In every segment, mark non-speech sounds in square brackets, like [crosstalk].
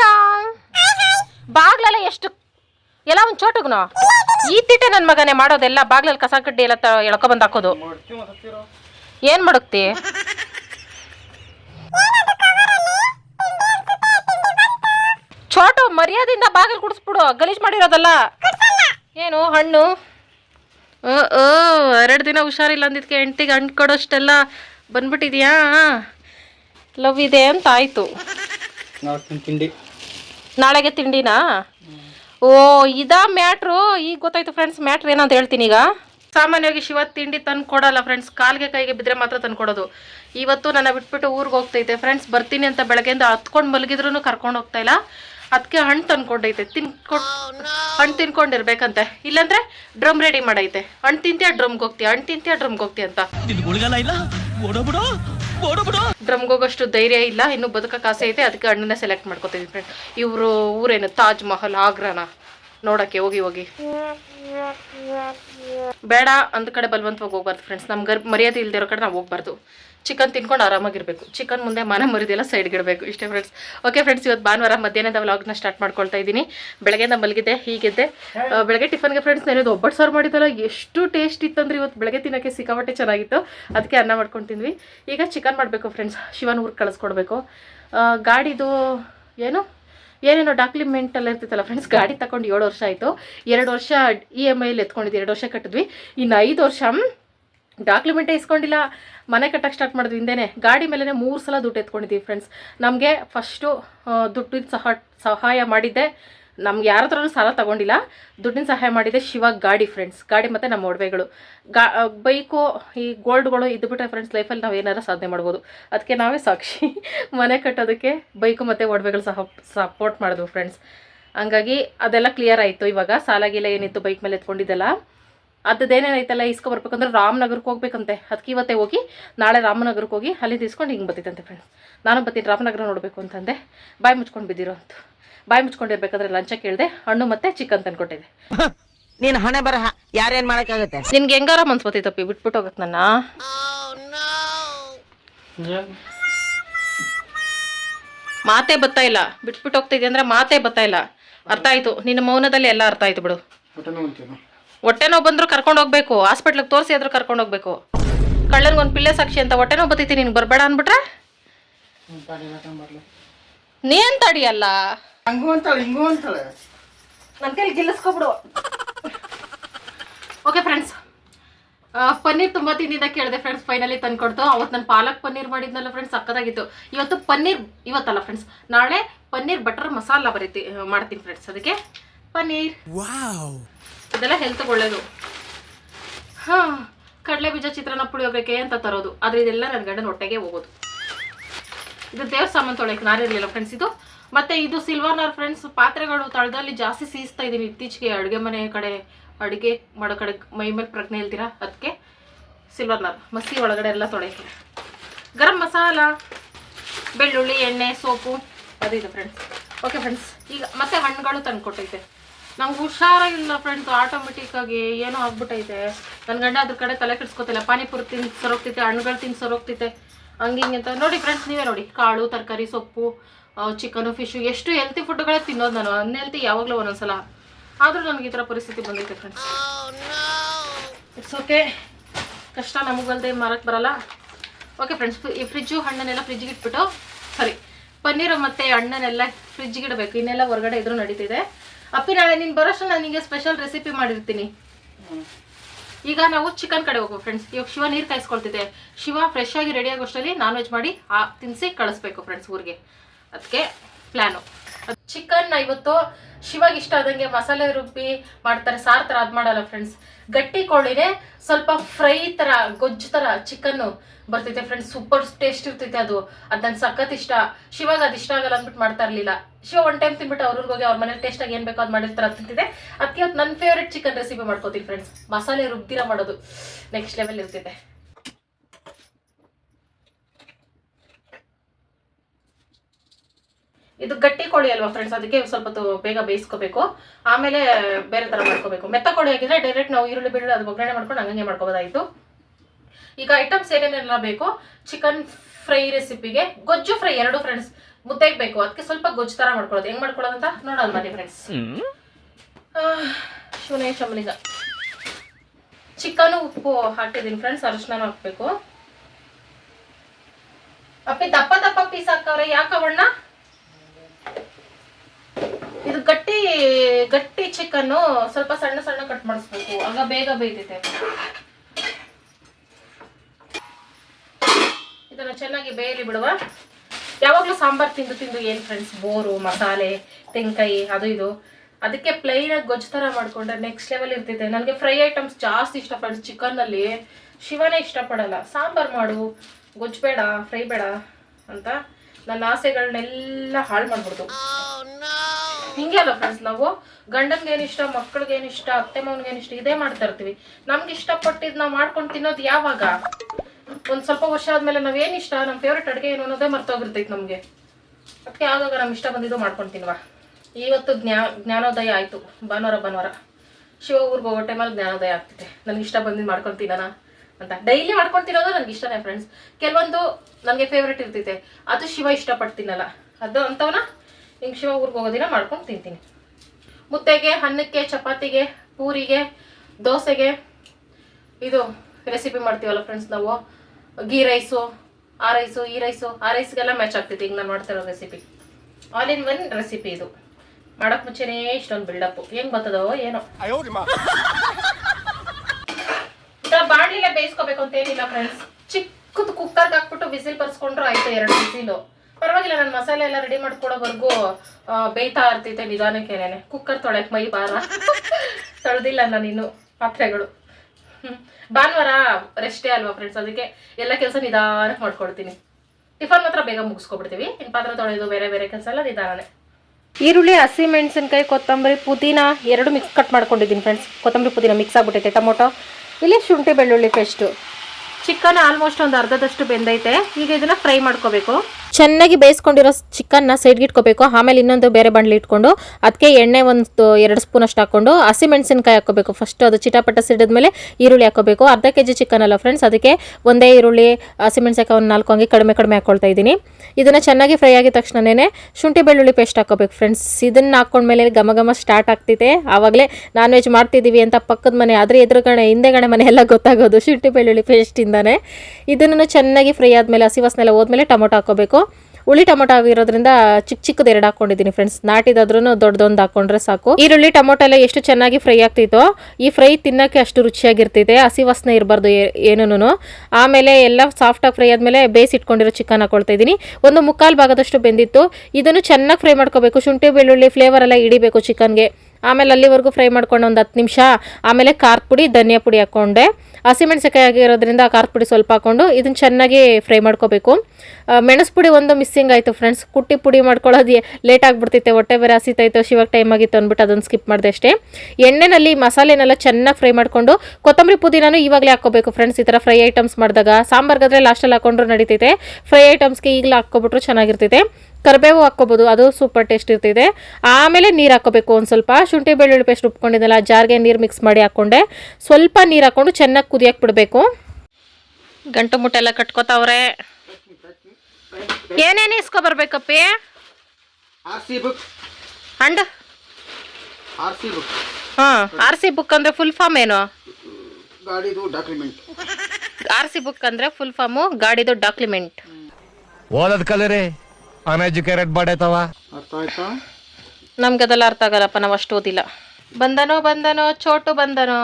Tom ಬಾಗ್ಲೆಲ್ಲ ಎಷ್ಟು ಎಲ್ಲ ಒಂದು ಚೋಟುಗ್ನು? ಈ ತಿಟ್ಟೆ ನನ್ನ ಮಗನೇ ಮಾಡೋದೆಲ್ಲ ಬಾಗ್ಲಲ್ಲಿ ಕಸ ಕಡ್ಡಿ ಎಲ್ಲ ಎಳ್ಕೊ ಬಂದು ಹಾಕೋದು. ಏನು ಮಾಡಕ್ತಿ ಚೋಟು ಮರ್ಯಾದೆಯಿಂದ ಬಾಗಿಲು ಕುಡಿಸ್ಬಿಡು. ಗಲೀಜ್ ಮಾಡಿರೋದಲ್ಲ. ಏನು, ಹಣ್ಣು? ಎರಡು ದಿನ ಹುಷಾರಿಲ್ಲ ಅಂದಿದ್ಕೆ ಹೆಂಡ್ತಿಗೆ ಹಣ್ಣು ಕೊಡೋಷ್ಟೆಲ್ಲ ಬಂದ್ಬಿಟ್ಟಿದ್ಯಾ? ಲವ್ ಇದೆ ಅಂತ ಆಯಿತು. ತಿಂಡಿ. ನಾಳೆಗೆ ತಿಂಡಿನಾ? ಓ ಇದಾ ಮ್ಯಾಟ್ರು? ಈಗ ಗೊತ್ತಾಯ್ತು ಫ್ರೆಂಡ್ಸ್ ಮ್ಯಾಟ್ರ್ ಏನಂತ ಹೇಳ್ತೀನಿ ಈಗ. ಸಾಮಾನ್ಯವಾಗಿ ಶಿವ ತಿಂಡಿ ತಂದು ಕೊಡಲ್ಲ ಫ್ರೆಂಡ್ಸ್ ಕಾಲ್ಗೆ ಕೈಗೆ ಬಿದ್ದರೆ ಮಾತ್ರ ತಂದು ಕೊಡೋದು. ಇವತ್ತು ನನ್ನ ಬಿಟ್ಬಿಟ್ಟು ಊರಿಗೆ ಹೋಗ್ತೈತೆ. ಫ್ರೆಂಡ್ಸ್ ಬರ್ತೀನಿ ಅಂತ ಬೆಳಗ್ಗೆಯಿಂದ ಹತ್ಕೊಂಡು ಮಲಗಿದ್ರು ಕರ್ಕೊಂಡು ಹೋಗ್ತಾ ಇಲ್ಲ. ಅದಕ್ಕೆ ಹಣ್ಣು ತಂದ್ಕೊಂಡೈತೆ. ತಿನ್ಕೊಂಡು ಹಣ್ಣು ತಿನ್ಕೊಂಡಿರ್ಬೇಕಂತೆ. ಇಲ್ಲಾಂದ್ರೆ ಡ್ರಮ್ ರೆಡಿ ಮಾಡೈತೆ. ಹಣ್ಣು ತಿಂತೀಯ ಡ್ರಮ್ಗೆ ಹೋಗ್ತೀಯ? ಹಣ್ಣು ತಿಂತೀಯ ಡ್ರಮ್ಗೆ ಹೋಗ್ತೀಯ ಅಂತ. ಡ್ರಮ್ಗೆ ಹೋಗೋಷ್ಟು ಧೈರ್ಯ ಇಲ್ಲ, ಇನ್ನು ಬದುಕಕ್ಕೆ ಆಸೆ ಐತೆ ಅದಕ್ಕೆ ಹಣ್ಣನ್ನೇ ಸೆಲೆಕ್ಟ್ ಮಾಡ್ಕೋತೀವಿ ಫ್ರೆಂಡ್ ಇವರು ಊರೇನು ತಾಜ್ ಮಹಲ್, ಆಗ್ರಾನ? ನೋಡಕ್ಕೆ ಹೋಗಿ ಹೋಗಿ. ಬೇಡ, ಅಂದ ಕಡೆ ಬಲವಂತವಾಗಿ ಹೋಗ್ಬಾರ್ದು ಫ್ರೆಂಡ್ಸ್ ನಮ್ಗೆ ಮರ್ಯಾದೆ ಇಲ್ದಿರೋ ಕಡೆ ನಾವು ಹೋಗ್ಬಾರ್ದು. ಚಿಕನ್ ತಿನ್ಕೊಂಡು ಆರಾಮಾಗಿರಬೇಕು. ಚಿಕನ್ ಮುಂದೆ ಮನೆ ಮರಿದೆಲ್ಲ ಸೈಡ್ಗಿಡಬೇಕು ಇಷ್ಟೇ ಫ್ರೆಂಡ್ಸ್ ಓಕೆ ಫ್ರೆಂಡ್ಸ್ ಇವತ್ತು ಭಾನುವಾರ ಮಧ್ಯಾಹ್ನದ ವ್ಲಾಗ್ನ ಸ್ಟಾರ್ಟ್ ಮಾಡ್ಕೊಳ್ತಾ ಇದ್ದೀನಿ. ಬೆಳಗ್ಗೆಯಿಂದ ಮಲಗಿದ್ದೆ ಹೀಗಿದ್ದೆ. ಬೆಳಗ್ಗೆ ಟಿಫನ್ಗೆ ಫ್ರೆಂಡ್ಸ್ ನಾನು ಒಬ್ಬಟ್ಟು ಸಾರು ಮಾಡಿದ್ದಲ್ಲ ಎಷ್ಟು ಟೇಸ್ಟ್ ಇತ್ತಂದ್ರೆ ಇವತ್ತು ಬೆಳಗ್ಗೆ ತಿನ್ನೋಕ್ಕೆ ಸಿಕ್ಕಾಪಟ್ಟೆ ಚೆನ್ನಾಗಿತ್ತು. ಅದಕ್ಕೆ ಅನ್ನ ಮಾಡ್ಕೊಂಡು ತಿಂದ್ವಿ ಈಗ ಚಿಕನ್ ಮಾಡಬೇಕು ಫ್ರೆಂಡ್ಸ್ ಶಿವನ ಊರಿಗೆ ಕಳಿಸ್ಕೊಡ್ಬೇಕು. ಗಾಡಿದು ಏನು? ಏನೇನೋ ಡಾಕ್ಯುಮೆಂಟ್ ಎಲ್ಲ ಇರ್ತಿತ್ತಲ್ಲ ಫ್ರೆಂಡ್ಸ್ ಗಾಡಿ ತಗೊಂಡು ಏಳು ವರ್ಷ ಆಯಿತು. ಎರಡು ವರ್ಷ ಇ ಎಂ ಐಲಿ ಎತ್ಕೊಂಡಿದ್ವಿ ಎರಡು ವರ್ಷ ಕಟ್ಟಿದ್ವಿ. ಇನ್ನು ಐದು ವರ್ಷ ಡಾಕ್ಯುಮೆಂಟೇ ಇಸ್ಕೊಂಡಿಲ್ಲ, ಮನೆ ಕಟ್ಟಕ್ಕೆ ಸ್ಟಾರ್ಟ್ ಮಾಡಿದ್ವಿ ಹಿಂದೆ ಗಾಡಿ ಮೇಲೇ ಮೂರು ಸಲ ದುಡ್ಡು ಎತ್ಕೊಂಡಿದ್ದೀವಿ ಫ್ರೆಂಡ್ಸ್ ನಮಗೆ ಫಸ್ಟು ದುಡ್ಡಿನ ಸಹ, ಸಹಾಯ ಮಾಡಿದ್ದೆ. ನಮ್ಗೆ ಯಾರ ಹತ್ರನೂ ಸಾಲ ತಗೊಂಡಿಲ್ಲ. ದುಡ್ಡಿನ ಸಹಾಯ ಮಾಡಿದ್ದೆ ಶಿವ ಗಾಡಿ ಫ್ರೆಂಡ್ಸ್ ಗಾಡಿ ಮತ್ತು ನಮ್ಮ ಒಡವೆಗಳು. ಗಾ ಬೈಕು, ಈ ಗೋಲ್ಡ್ಗಳು ಇದ್ಬಿಟ್ರೆ ಫ್ರೆಂಡ್ಸ್ ಲೈಫಲ್ಲಿ ನಾವು ಏನಾರು ಸಾಧನೆ ಮಾಡ್ಬೋದು. ಅದಕ್ಕೆ ನಾವೇ ಸಾಕ್ಷಿ. [laughs] ಮನೆ ಕಟ್ಟೋದಕ್ಕೆ ಬೈಕು ಮತ್ತು ಒಡವೆಗಳು ಸಹ ಸಪೋರ್ಟ್ ಮಾಡಿದ್ವು ಫ್ರೆಂಡ್ಸ್ ಹಂಗಾಗಿ ಅದೆಲ್ಲ ಕ್ಲಿಯರ್ ಆಯಿತು ಇವಾಗ. ಸಾಲಾಗಿಲ್ಲ ಗೀಲ ಏನಿತ್ತು, ಬೈಕ್ ಮೇಲೆ ಎತ್ಕೊಂಡಿದ್ದೆಲ್ಲ. ಅದೇನೇನೈತಲ್ಲ ಇಸ್ಕೊ ಬರ್ಬೇಕಂದ್ರೆ ರಾಮನಗರಕ್ಕೆ ಹೋಗ್ಬೇಕಂತೆ. ಅದಕ್ಕೆ ಇವತ್ತೇ ಹೋಗಿ ನಾಳೆ ರಾಮನಗರಕ್ಕೆ ಹೋಗಿ ಅಲ್ಲಿ ತಿಸ್ಕೊಂಡು ಹಿಂಗೆ ಬತ್ತಿತ್ತಂತೆ ಫ್ರೆಂಡ್ಸ್ ನಾನು ಬತ್ತೀನಿ ರಾಮನಗರ ನೋಡಬೇಕು ಅಂತಂದೆ. ಬಾಯಿ ಮುಚ್ಕೊಂಡು ಬಿದ್ದಿರೋ ಅಂತ. ಬಾಯಿ ಮುಚ್ಕೊಂಡಿರ್ಬೇಕಂದ್ರೆ ಲಂಚ ಕೇಳಿದೆ ಹಣ್ಣು ಮತ್ತೆ ಚಿಕನ್ ತಂದ್ಕೊಟ್ಟಿದ್ದೆ. [laughs] ನೀನು ಹಣೆ ಬರಹ ಯಾರೇನು ಮಾಡೋಕ್ಕಾಗುತ್ತೆ? ನಿನ್ಗೆ ಹೆಂಗಾರ ಮನ್ಸ್ ಬರ್ತೈತಪ್ಪಿ ಬಿಟ್ಬಿಟ್ಟು ಹೋಗಕ್ಕೆ ನನ್ನ. ಮಾತೇ ಬತ್ತಾ ಇಲ್ಲ ಬಿಟ್ಬಿಟ್ಟು ಹೋಗ್ತಿದ್ದೆ ಅಂದ್ರೆ ಮಾತೇ ಬತ್ತಾ ಇಲ್ಲ. ಅರ್ಥ ಆಯ್ತು ನಿನ್ನ ಮೌನದಲ್ಲಿ ಎಲ್ಲ ಅರ್ಥ ಆಯ್ತು ಬಿಡು. ಹೊಟ್ಟೆ ನೋವು ಬಂದ್ರು ಕರ್ಕೊಂಡು ಹೋಗ್ಬೇಕು. ಹಾಸ್ಪಿಟ್ಲಿಗೆ ತೋರಿಸಿ ಆದ್ರೂ ಕರ್ಕೊಂಡು ಹೋಗ್ಬೇಕು. ಕಳ್ಳನ್ಗೆ ಒಂದು ಪಿಲ್ಲೆ ಸಾಕ್ಷಿ ಅಂತ ಹೊಟ್ಟೆ ನೋವು ಬತ್ತೈತಿ ನಿನ್ಗೆ ಬರಬೇಡ ಅಂದ್ಬಿಟ್ರೆ ನೀನ್ ತಡಿಯಲ್ಲ ಹಂಗೂ ಅಂತಾಳೆ ಹಿಂಗೂ ಅಂತಾಳೆ. ನನ್ನ ಕೈಲಿ ಗಿಲ್ಲಿಸ್ಕೊಬಿಡು. ಓಕೆ ಫ್ರೆಂಡ್ಸ್ ಪನ್ನೀರ್ ತುಂಬ ತಿಂದಿದ್ದ ಕೇಳಿದೆ ಫ್ರೆಂಡ್ಸ್ ಫೈನಲಿ ತಂದ್ಕೊಡ್ತು. ಅವತ್ತು ನಾನು ಪಾಲಕ್ ಪನ್ನೀರ್ ಮಾಡಿದ್ನಲ್ಲ ಫ್ರೆಂಡ್ಸ್ ಸಕ್ಕದಾಗಿತ್ತು ಇವತ್ತು ಪನ್ನೀರ್ ಇವತ್ತಲ್ಲ ಫ್ರೆಂಡ್ಸ್ ನಾಳೆ ಪನ್ನೀರ್ ಬಟರ್ ಮಸಾಲ ಬರೀತಿ ಮಾಡ್ತೀನಿ ಫ್ರೆಂಡ್ಸ್ ಅದಕ್ಕೆ ಪನ್ನೀರ್. ಇದೆಲ್ಲ ಹೆಲ್ತ್ಗೆ ಒಳ್ಳೇದು. ಹಾಂ, ಕಡಲೆ ಬೀಜ ಚಿತ್ರಾನ್ನ ಪುಳಿಯೋಗಕ್ಕೆ ಅಂತ ತರೋದು. ಆದರೆ ಇದೆಲ್ಲ ನನ್ನ ಗಂಡನ ಹೊಟ್ಟೆಗೆ ಹೋಗೋದು. ಇದು ದೇವ್ರ ಸಾಮಾನು ತೊಳೆಯಕ್ಕೆ ಇರಲಿಲ್ಲ ಫ್ರೆಂಡ್ಸ್ ಇದು. ಮತ್ತೆ ಇದು ಸಿಲ್ವರ್ನಾರ್ ಫ್ರೆಂಡ್ಸ್ ಪಾತ್ರೆಗಳು ತಳದಲ್ಲಿ ಜಾಸ್ತಿ ಸೀಸ್ತಾ ಇದೀನಿ. ಇತ್ತೀಚೆಗೆ ಅಡುಗೆ ಮನೆ ಕಡೆ, ಅಡುಗೆ ಮಾಡೋ ಕಡೆ ಮೈ ಮೇಲೆ ಪ್ರಜ್ಞೆ ಹೇಳ್ತೀರಾ? ಅದಕ್ಕೆ ಸಿಲ್ವರ್ನಾರ್ ಮಸಿ ಒಳಗಡೆ ಎಲ್ಲ ತೊಳೆಯಕ್ಕೆ. ಗರಂ ಮಸಾಲ, ಬೆಳ್ಳುಳ್ಳಿ, ಎಣ್ಣೆ, ಸೋಪು. ಅದಿದೆ ಫ್ರೆಂಡ್ಸ್ ಓಕೆ ಫ್ರೆಂಡ್ಸ್ ಈಗ ಮತ್ತೆ ಹಣ್ಣುಗಳು ತಂದ್ಕೊಟ್ಟೈತೆ. ನಂಗೆ ಹುಷಾರಾಗಿಲ್ಲ ಫ್ರೆಂಡ್ಸ್ ಆಟೋಮೆಟಿಕ್ಕಾಗಿ ಏನೋ ಆಗ್ಬಿಟ್ಟೈತೆ ನನ್ನ ಗಂಡ ಅದ್ರ ಕಡೆ ತಲೆ ಕೆಡ್ಸ್ಕೊತಿಲ್ಲ. ಪಾನಿಪುರಿ ತಿಂದು ಸರೋಗ್ತೈತೆ, ಹಣ್ಣುಗಳು ತಿಂದು ಸರೋಗ್ತೈತೆ. ಹಂಗೆ ಹಿಂಗೆ ಅಂತ. ನೋಡಿ ಫ್ರೆಂಡ್ಸ್ ನೀವೇ ನೋಡಿ. ಕಾಳು, ತರಕಾರಿ, ಸೊಪ್ಪು ಚಿಕನು ಫಿಶು ಎಷ್ಟು ಹೆಲ್ತಿ ಫುಡ್ಗಳೇ ತಿನ್ನೋದು ನಾನು. ಅನ್ಹೆಲ್ತಿ ಯಾವಾಗಲೂ ಒಂದೊಂದ್ಸಲ. ಆದರೂ ನನಗೆ ಈ ಥರ ಪರಿಸ್ಥಿತಿ ಬಂದೈತೆ ಫ್ರೆಂಡ್ಸ್ ಇಟ್ಸ್ ಓಕೆ ಕಷ್ಟ ನಮಗಲ್ದೆ ಮಾರಕ್ಕೆ ಬರಲ್ಲ. ಓಕೆ ಫ್ರೆಂಡ್ಸ್ ಈ ಫ್ರಿಜ್ಜು ಹಣ್ಣನ್ನೆಲ್ಲ ಫ್ರಿಜ್ಗೆ ಇಟ್ಬಿಟ್ಟು, ಸರಿ. ಪನ್ನೀರು ಮತ್ತು ಹಣ್ಣನ್ನೆಲ್ಲ ಫ್ರಿಜ್ಗೆ ಇಡಬೇಕು. ಇನ್ನೆಲ್ಲ ಹೊರಗಡೆ ಇದ್ರೂ ನಡೀತಿದೆ. ಅಪ್ಪಿ ನಾಳೆ ನೀನು ಬರೋಷ್ಟು ನಾನು ನಿಮಗೆ ಸ್ಪೆಷಲ್ ರೆಸಿಪಿ ಮಾಡಿರ್ತೀನಿ. ಈಗ ನಾವು ಚಿಕನ್ ಕಡೆ ಹೋಗೋ ಫ್ರೆಂಡ್ಸ್ ಇವಾಗ ಶಿವ ನೀರು ಕಾಯಿಸ್ಕೊಳ್ತಿದ್ದೆ ಶಿವ ಫ್ರೆಶ್ ಆಗಿ ರೆಡಿ ಆಗೋಷ್ಟರಲ್ಲಿ ನಾನ್ ವೆಜ್ ಮಾಡಿ ಆ ತಿನ್ನಿಸಿ ಕಳಿಸ್ಬೇಕು ಫ್ರೆಂಡ್ಸ್ ಊರಿಗೆ. ಅದಕ್ಕೆ ಪ್ಲ್ಯಾನು ಚಿಕನ್ ಇವತ್ತು ಶಿವಾಗ ಇಷ್ಟ ಆದಂಗೆ ಮಸಾಲೆ ರುಬ್ಬಿ ಮಾಡ್ತಾರೆ, ಸಾರು ಥರ ಅದು ಮಾಡಲ್ಲ ಫ್ರೆಂಡ್ಸ್ ಗಟ್ಟಿ ಕೋಳಿನೇ ಸ್ವಲ್ಪ ಫ್ರೈ ಥರ ಗೊಜ್ಜು ಥರ ಚಿಕನ್ನು ಬರ್ತೈತೆ ಫ್ರೆಂಡ್ಸ್ ಸೂಪರ್ ಟೇಸ್ಟ್ ಇರ್ತೈತೆ ಅದು. ಅದು ನಂಗೆ ಸಖತ್ ಇಷ್ಟ. ಶಿವಾಗ ಅದು ಇಷ್ಟ ಆಗಲ್ಲ ಅಂದ್ಬಿಟ್ಟು ಮಾಡ್ತಾ ಇರಲಿಲ್ಲ. ಶಿವ ಒನ್ ಟೈಮ್ ತಿನ್ಬಿಟ್ಟು ಅವ್ರಿಗೆ ಹೋಗಿ ಅವ್ರ ಮನೇಲಿ ಟೇಸ್ಟಾಗಿ ಏನು ಬೇಕೋ ಅದು ಮಾಡಿರ್ತಾರೆ ಅಂತಿದೆ ಅದಕ್ಕೆ ನನ್ನ ಫೇವ್ರೆಟ್ ಚಿಕನ್ ರೆಸಿಪಿ ಮಾಡ್ಕೋತೀನಿ ಫ್ರೆಂಡ್ಸ್ ಮಸಾಲೆ ರುಬ್ಬಿರ ಮಾಡೋದು. ನೆಕ್ಸ್ಟ್ ಲೆವೆಲ್ ಇರ್ತೈತೆ. ಇದು ಗಟ್ಟಿ ಕೋಳಿ ಅಲ್ವಾ ಫ್ರೆಂಡ್ಸ್ ಅದಕ್ಕೆ ಸ್ವಲ್ಪ ಬೇಗ ಬೇಯಿಸ್ಕೋಬೇಕು. ಆಮೇಲೆ ಬೇರೆ ಥರ ಮಾಡ್ಕೋಬೇಕು. ಮೆತ್ತ ಕೋಳಿ ಹಾಕಿದ್ರೆ ಡೈರೆಕ್ಟ್ ನಾವು ಈರುಳ್ಳಿ, ಬೆಳ್ಳುಳ್ಳಿ ಅದು ಒಗ್ಗರಣೆ ಮಾಡ್ಕೊಂಡು ಹಂಗೆ ಮಾಡ್ಕೋಬೋದಾಯಿತು. ಈಗ ಐಟಮ್ಸ್ ಏನೇನೆಲ್ಲ ಬೇಕು? ಚಿಕನ್ ಫ್ರೈ ರೆಸಿಪಿಗೆ ಗೊಜ್ಜು ಫ್ರೈ ಎರಡು ಫ್ರೆಂಡ್ಸ್ ಮುದ್ದೆಗೆ ಬೇಕು. ಅದಕ್ಕೆ ಸ್ವಲ್ಪ ಗೊಜ್ಜು ಥರ ಮಾಡ್ಕೊಳ್ಳೋದು. ಹೆಂಗ್ ಮಾಡ್ಕೊಳ್ಳೋದು ಅಂತ ಮನೆ ಬನ್ನಿ ಫ್ರೆಂಡ್ಸ್ ಶಿವನೇ ಶಮಲಿಗ ಚಿಕನು, ಉಪ್ಪು ಹಾಕಿದ್ದೀನಿ ಫ್ರೆಂಡ್ಸ್ ಅರಿಶಿನ ಹಾಕ್ಬೇಕು. ಅಪ್ಪಿ ದಪ್ಪ ದಪ್ಪ ಪೀಸ್ ಹಾಕವ್ರೆ. ಯಾಕವಣ್ಣ ಇದು ಗಟ್ಟಿ ಗಟ್ಟಿ ಚಿಕನ್ನು ಸ್ವಲ್ಪ ಸಣ್ಣ ಸಣ್ಣ ಕಟ್ ಮಾಡಿಸ್ಬೇಕು. ಆಗ ಬೇಗ ಬೇಯ್ತೈತೆ. ಇದನ್ನ ಚೆನ್ನಾಗಿ ಬೇಯಲಿ ಬಿಡುವ. ಯಾವಾಗಲೂ ಸಾಂಬಾರ್ ತಿಂದು ತಿಂದು ಏನು ಫ್ರೆಂಡ್ಸ್ ಬೋರು, ಮಸಾಲೆ ತೆಂಕಾಯಿ ಅದು ಇದು. ಅದಕ್ಕೆ ಪ್ಲೈನ್ ಆಗಿ ಗೊಜ್ಜು ಥರ ಮಾಡ್ಕೊಂಡ್ರೆ ನೆಕ್ಸ್ಟ್ ಲೆವೆಲ್ ಇರ್ತೈತೆ. ನನಗೆ ಫ್ರೈ ಐಟಮ್ಸ್ ಜಾಸ್ತಿ ಇಷ್ಟ ಫ್ರೆಂಡ್ಸ್ ಚಿಕನ್ನಲ್ಲಿ ಶಿವನೇ ಇಷ್ಟಪಡಲ್ಲ. ಸಾಂಬಾರ್ ಮಾಡು. ಗೊಜ್ಜು ಬೇಡ ಫ್ರೈ ಬೇಡ ಅಂತ ನನ್ನ ಆಸೆಗಳನ್ನೆಲ್ಲ ಹಾಳು ಮಾಡ್ಬಿಡ್ತು. ಹಿಂಗೆ ಅಲ್ಲ ಫ್ರೆಂಡ್ಸ್ ನಾವು ಗಂಡನ್ಗೆ ಏನಿಷ್ಟ ಮಕ್ಳಿಗೆ ಏನಿಷ್ಟ ಅತ್ತೆ ಇಷ್ಟ, ಇದೇ ಮಾಡ್ತಾ ಇರ್ತೀವಿ. ನಮ್ಗೆ ಇಷ್ಟಪಟ್ಟಿದ್ ನಾವು ಮಾಡ್ಕೊಂಡು ತಿನ್ನೋದು ಯಾವಾಗ? ಒಂದ್ ಸ್ವಲ್ಪ ವರ್ಷ ಆದ್ಮೇಲೆ ನಾವೇನ್ ಇಷ್ಟ ನಮ್ಮ ಫೇವ್ರೇಟ್ ಅಡುಗೆ ಏನು ಅನ್ನೋದೇ ಮರ್ತೋಗಿರ್ತೈತೆ ನಮ್ಗೆ. ಅದಕ್ಕೆ ಯಾವಾಗ ನಮ್ ಇಷ್ಟ ಬಂದಿದ್ದು ಮಾಡ್ಕೊಂಡು ತಿನ್ವಾ. ಇವತ್ತು ಜ್ಞಾ, ಜ್ಞಾನೋದಯ ಆಯ್ತು. ಭಾನುವಾರ ಭಾನುವಾರ. ಶಿವ ಊರ್ಗೆ ಹೋಗೋ ಟೈಮಲ್ಲಿ ಜ್ಞಾನೋದಯ ಆಗ್ತಿದೆ. ನನಗೆ ಇಷ್ಟ ಬಂದಿದ್ದು ಮಾಡ್ಕೊಂಡು ತಿನ್ನೋಣ ಅಂತ. ಡೈಲಿ ಮಾಡ್ಕೊಂಡು ತಿನ್ನೋದು ನನಗೆ ಇಷ್ಟನೇ ಫ್ರೆಂಡ್ಸ್ ಕೆಲವೊಂದು ನನಗೆ ಫೇವ್ರೇಟ್ ಇರ್ತೈತೆ. ಅದು ಶಿವ ಇಷ್ಟಪಟ್ಟು ತಿನ್ನಲ್ಲ. ಅದು ಅಂಥವನ್ನ ಹಿಂಗೆ ಶಿವ ಊರಿಗೆ ಹೋಗೋ ದಿನ ಮಾಡ್ಕೊಂಡು ತಿಂತೀನಿ. ಮುತ್ತೆಗೆ ಅನ್ನಕ್ಕೆ ಚಪಾತಿಗೆ ಪೂರಿಗೆ ದೋಸೆಗೆ ಇದು ರೆಸಿಪಿ ಮಾಡ್ತೀವಲ್ಲ ಫ್ರೆಂಡ್ಸ್ ನಾವು ಗೀ ರೈಸು ಆ ರೈಸು ಈ ರೈಸು ಆ ರೈಸ್ಗೆಲ್ಲ ಮ್ಯಾಚ್ ಆಗ್ತಿತ್ತು. ಈಗ ನಾನು ಮಾಡ್ತಿರೋ recipe all in one recipe ಇದು. ಮಾಡಕ್ ಮುಂಚೆನೇ ಇಷ್ಟೊಂದು ಬಿಲ್ಡಪ್ಪು ಹೆಂಗ್ ಬರ್ತದೋ ಏನೋ. ಬಾಣಲಿಲೆ ಬೇಯಿಸ್ಕೋಬೇಕು ಅಂತ ಏನಿಲ್ಲ ಫ್ರೆಂಡ್ಸ್ ಚಿಕ್ಕದು ಕುಕ್ಕರ್ಗೆ ಹಾಕ್ಬಿಟ್ಟು ವಿಸಿಲ್ ಬರ್ಸ್ಕೊಂಡ್ರು ಆಯ್ತು ಎರಡು ವಿಸಿಲು. ಪರವಾಗಿಲ್ಲ, ನಾನು ಮಸಾಲೆ ಎಲ್ಲ ರೆಡಿ ಮಾಡ್ಕೊಡೋವರೆಗೂ ಬೇಯ್ತಾ ಇರ್ತೈತೆ ನಿಧಾನಕ್ಕೇನೆ ಕುಕ್ಕರ್ ತೊಳೆಕ್ ಮೈ ಬಾರ ತೊಳೆದಿಲ್ಲ ನಾನು ಇನ್ನು ಪಾತ್ರೆಗಳು. ಭಾನುವಾರ ರೆಸ್ಟೇ ಅಲ್ವಾ ಫ್ರೆಂಡ್ಸ್ ಅದಕ್ಕೆ ಎಲ್ಲ ಕೆಲಸ ನಿಧಾನಕ್ಕೆ ಮಾಡ್ಕೊಡ್ತೀನಿ. ಟಿಫನ್ ಮಾತ್ರ ಬೇಗ ಮುಗಿಸ್ಕೊಬಿಡ್ತೀವಿ. ಇನ್ನು ಪಾತ್ರೆ ತೊಳೆಯೋದು ಬೇರೆ ಬೇರೆ ಕೆಲಸ ಎಲ್ಲ ನಿಧಾನನೇ. ಈರುಳ್ಳಿ, ಹಸಿ ಮೆಣಸಿನ್ಕಾಯಿ, ಕೊತ್ತಂಬರಿ, ಪುದೀನ ಎರಡು ಮಿಕ್ಸ್ ಕಟ್ ಮಾಡ್ಕೊಂಡಿದ್ದೀನಿ ಫ್ರೆಂಡ್ಸ್ ಕೊತ್ತಂಬರಿ, ಪುದೀನ ಮಿಕ್ಸ್ ಆಗ್ಬಿಟ್ಟೈತೆ ಟೊಮೊಟೊ. ಇಲ್ಲಿ ಶುಂಠಿ ಬೆಳ್ಳುಳ್ಳಿ ಪೇಸ್ಟು ಚಿಕನ್ ಆಲ್ಮೋಸ್ಟ್ ಒಂದು ಅರ್ಧದಷ್ಟು ಬೆಂದೈತೆ. ಈಗ ಇದನ್ನು ಫ್ರೈ ಮಾಡ್ಕೋಬೇಕು. ಚೆನ್ನಾಗಿ ಬೇಯಿಸ್ಕೊಂಡಿರೋ ಚಿಕನ್ನ ಸೈಡ್ಗೆ ಇಟ್ಕೋಬೇಕು. ಆಮೇಲೆ ಇನ್ನೊಂದು ಬೇರೆ ಬಂಡ್ಲಿ ಇಟ್ಕೊಂಡು ಅದಕ್ಕೆ ಎಣ್ಣೆ ಒಂದು ಎರಡು ಸ್ಪೂನ್ ಅಷ್ಟು ಹಾಕೊಂಡು ಹಸಿ ಮೆಣಸಿನಕಾಯಿ ಹಾಕೋಬೇಕು ಫಸ್ಟ್ ಅದು ಚಿಟಾಪಟ ಸಿಡಿದ್ಮೇಲೆ ಈರುಳ್ಳಿ ಹಾಕೋಬೇಕು ಅರ್ಧ ಕೆ ಜಿ ಚಿಕನ್ ಅಲ್ಲ ಫ್ರೆಂಡ್ಸ್ ಅದಕ್ಕೆ ಒಂದೇ ಈರುಳ್ಳಿ ಹಸಿಮೆಣಸಿನಕಾಯಿ ಒಂದು ನಾಲ್ಕು ಹಂಗೆ ಕಡಿಮೆ ಕಡಿಮೆ ಹಾಕೊಳ್ತಾ ಇದ್ದೀನಿ. ಇದನ್ನು ಚೆನ್ನಾಗಿ ಫ್ರೈ ಆಗಿದ ತಕ್ಷಣನೇ ಶುಂಠಿ ಬೆಳ್ಳುಳ್ಳಿ ಪೇಸ್ಟ್ ಹಾಕೋಬೇಕು ಫ್ರೆಂಡ್ಸ್ ಇದನ್ನು ಹಾಕೊಂಡ್ಮೇಲೆ ಘಮ ಘಮ ಸ್ಟಾರ್ಟ್ ಆಗ್ತಿದೆ. ಆವಾಗಲೇ ನಾನ್ ವೆಜ್ ಮಾಡ್ತಿದ್ದೀವಿ ಅಂತ ಪಕ್ಕದ ಮನೆ, ಆದರೆ ಎದುರುಗಡೆ, ಹಿಂದೆಗಡೆ ಮನೆ ಎಲ್ಲ ಗೊತ್ತಾಗೋದು ಶುಂಠಿ ಬೆಳ್ಳುಳ್ಳಿ ಪೇಸ್ಟಿಂದಾನೆ ಇದನ್ನು ಚೆನ್ನಾಗಿ ಫ್ರೈ ಆದಮೇಲೆ ಹಸಿ ವಾಸನೆಲ್ಲ ಹೋದ್ಮೇಲೆ ಟೊಮೊಟೊ ಹಾಕೋಬೇಕು ಹುಳಿ ಟೊಮೊಟೊ ಆಗಿರೋದ್ರಿಂದ ಚಿಕ್ಕ ಚಿಕ್ಕದ ಎರಡು ಹಾಕೊಂಡಿದ್ದೀನಿ ಫ್ರೆಂಡ್ಸ್ ನಾಟಿದಾದ್ರೂ ದೊಡ್ಡದೊಂದು ಹಾಕೊಂಡ್ರೆ ಸಾಕು. ಈರುಳ್ಳಿ ಟೊಮೊಟೊ ಎಲ್ಲ ಎಷ್ಟು ಚೆನ್ನಾಗಿ ಫ್ರೈ ಆಗ್ತಿತ್ತೋ, ಈ ಫ್ರೈ ತಿನ್ನಕ್ಕೆ ಅಷ್ಟು ರುಚಿಯಾಗಿರ್ತೈತೆ ಹಸಿ ವಾಸನೆ ಇರಬಾರ್ದು ಏನೂ ಆಮೇಲೆ ಎಲ್ಲ ಸಾಫ್ಟಾಗಿ ಫ್ರೈ ಆದಮೇಲೆ ಇಟ್ಕೊಂಡಿರೋ ಚಿಕನ್ ಹಾಕೊಳ್ತಾ ಇದ್ದೀನಿ. ಒಂದು ಮುಕ್ಕಾಲು ಭಾಗದಷ್ಟು ಬೆಂದಿತ್ತು. ಇದನ್ನು ಚೆನ್ನಾಗಿ ಫ್ರೈ ಮಾಡ್ಕೋಬೇಕು. ಶುಂಠಿ, ಬೆಳ್ಳುಳ್ಳಿ ಫ್ಲೇವರ್ ಎಲ್ಲ ಹಿಡಿಬೇಕು ಚಿಕನ್ಗೆ. ಆಮೇಲೆ ಅಲ್ಲಿವರೆಗೂ ಫ್ರೈ ಮಾಡ್ಕೊಂಡು ಒಂದು ಹತ್ತು ನಿಮಿಷ. ಆಮೇಲೆ ಖಾರದ ಪುಡಿ, ಧನಿಯಾ ಪುಡಿ ಹಾಕ್ಕೊಂಡೆ ಹಸಿಮೆಣಸಿಕಾಯಿ ಆಗಿರೋದ್ರಿಂದ ಖಾರದ ಪುಡಿ ಸ್ವಲ್ಪ ಹಾಕ್ಕೊಂಡು ಇದನ್ನು ಚೆನ್ನಾಗಿ ಫ್ರೈ ಮಾಡ್ಕೋಬೇಕು. ಮೆಣಸು ಪುಡಿ ಒಂದು ಮಿಸ್ಸಿಂಗ್ ಆಯಿತು ಫ್ರೆಂಡ್ಸ್. ಕುಟ್ಟಿ ಪುಡಿ ಮಾಡ್ಕೊಳ್ಳೋದು ಲೇಟ್ ಆಗಿಬಿಡ್ತೈತೆ. ಹೊಟ್ಟೆ ಬೇರೆ ಹಸಿತೈತೆ ಶಿವಾಗ ಟೈಮ್ ಆಗಿತ್ತು ಅಂದ್ಬಿಟ್ಟು ಅದನ್ನು ಸ್ಕಿಪ್ ಮಾಡಿದೆ ಅಷ್ಟೇ. ಎಣ್ಣೆನಲ್ಲಿ ಮಸಾಲೆನೆಲ್ಲ ಚೆನ್ನಾಗಿ ಫ್ರೈ ಮಾಡಿಕೊಂಡು ಕೊತ್ತಂಬರಿ ಪುದೀನೂ ಇವಾಗಲೇ ಹಾಕ್ಕೋಬೇಕು ಫ್ರೆಂಡ್ಸ್. ಈ ಥರ ಫ್ರೈ ಐಟಮ್ಸ್ ಮಾಡಿದಾಗ ಸಾಂಬಾರ್ಗಾದ್ರೆ ಲಾಸ್ಟಲ್ಲಿ ಹಾಕೊಂಡ್ರು ನಡೀತೈತೆ. ಫ್ರೈ ಐಟಮ್ಸ್ಗೆ ಈಗಲೇ ಹಾಕ್ಕೊಬಿಟ್ರು ಚೆನ್ನಾಗಿರ್ತೈತೆ. ಕರಿಬೇವು ಹಾಕ್ಕೋಬೋದು ಅದು ಸೂಪರ್ ಟೇಸ್ಟ್ ಇರ್ತಿದೆ. ಆಮೇಲೆ ನೀರು ಹಾಕೋಬೇಕು ಒಂದು ಸ್ವಲ್ಪ. ಶುಂಠಿ ಬೆಳ್ಳುಳ್ಳಿ ಪೇಸ್ಟ್ ಉಪ್ಕೊಂಡಿದ್ದಲ್ಲ ಜಾರ್ಗೆ ನೀರು ಮಿಕ್ಸ್ ಮಾಡಿ ಹಾಕ್ಕೊಂಡೆ. ಸ್ವಲ್ಪ ನೀರು ಹಾಕ್ಕೊಂಡು ಚೆನ್ನಾಗಿ ಕುದಿಯಕ್ಕೆ ಬಿಡಬೇಕು. ಗಂಟು ಮುಟ್ಟೆಲ್ಲ ಕಟ್ಕೋತಾವ್ರೆ. ಏನೇನು ಇಸ್ಕೊಬರ್ಬೇಕಪ್ಪಿ R C book and R C book ಹಾಂ ಆರ್ ಸಿ ಬುಕ್ ಅಂದರೆ ಫುಲ್ ಫಾರ್ಮ್ ಏನು? ಗಾಡಿದು ಡಾಕ್ಯುಮೆಂಟ್ ಆರ್ ಸಿ ಬುಕ್ ಅಂದರೆ ಫುಲ್ ಫಾರ್ಮು ಗಾಡಿದು ಡಾಕ್ಯುಮೆಂಟ್ ಓದದ್ ಕಲರಿ. ಅನ್ಎಜುಕೇಟೆಡ್ ಬಾಡೈತವ ಅರ್ಥ ಆಯ್ತಾ? ನಮ್ಗೆ ಅದೆಲ್ಲ ಅರ್ಥ ಆಗಲ್ಲಪ್ಪ ನಾವು ಅಷ್ಟು ಓದಿಲ್ಲ. ಬಂದನೋ ಬಂದನೋ ಚೋಟು ಬಂದನೋ.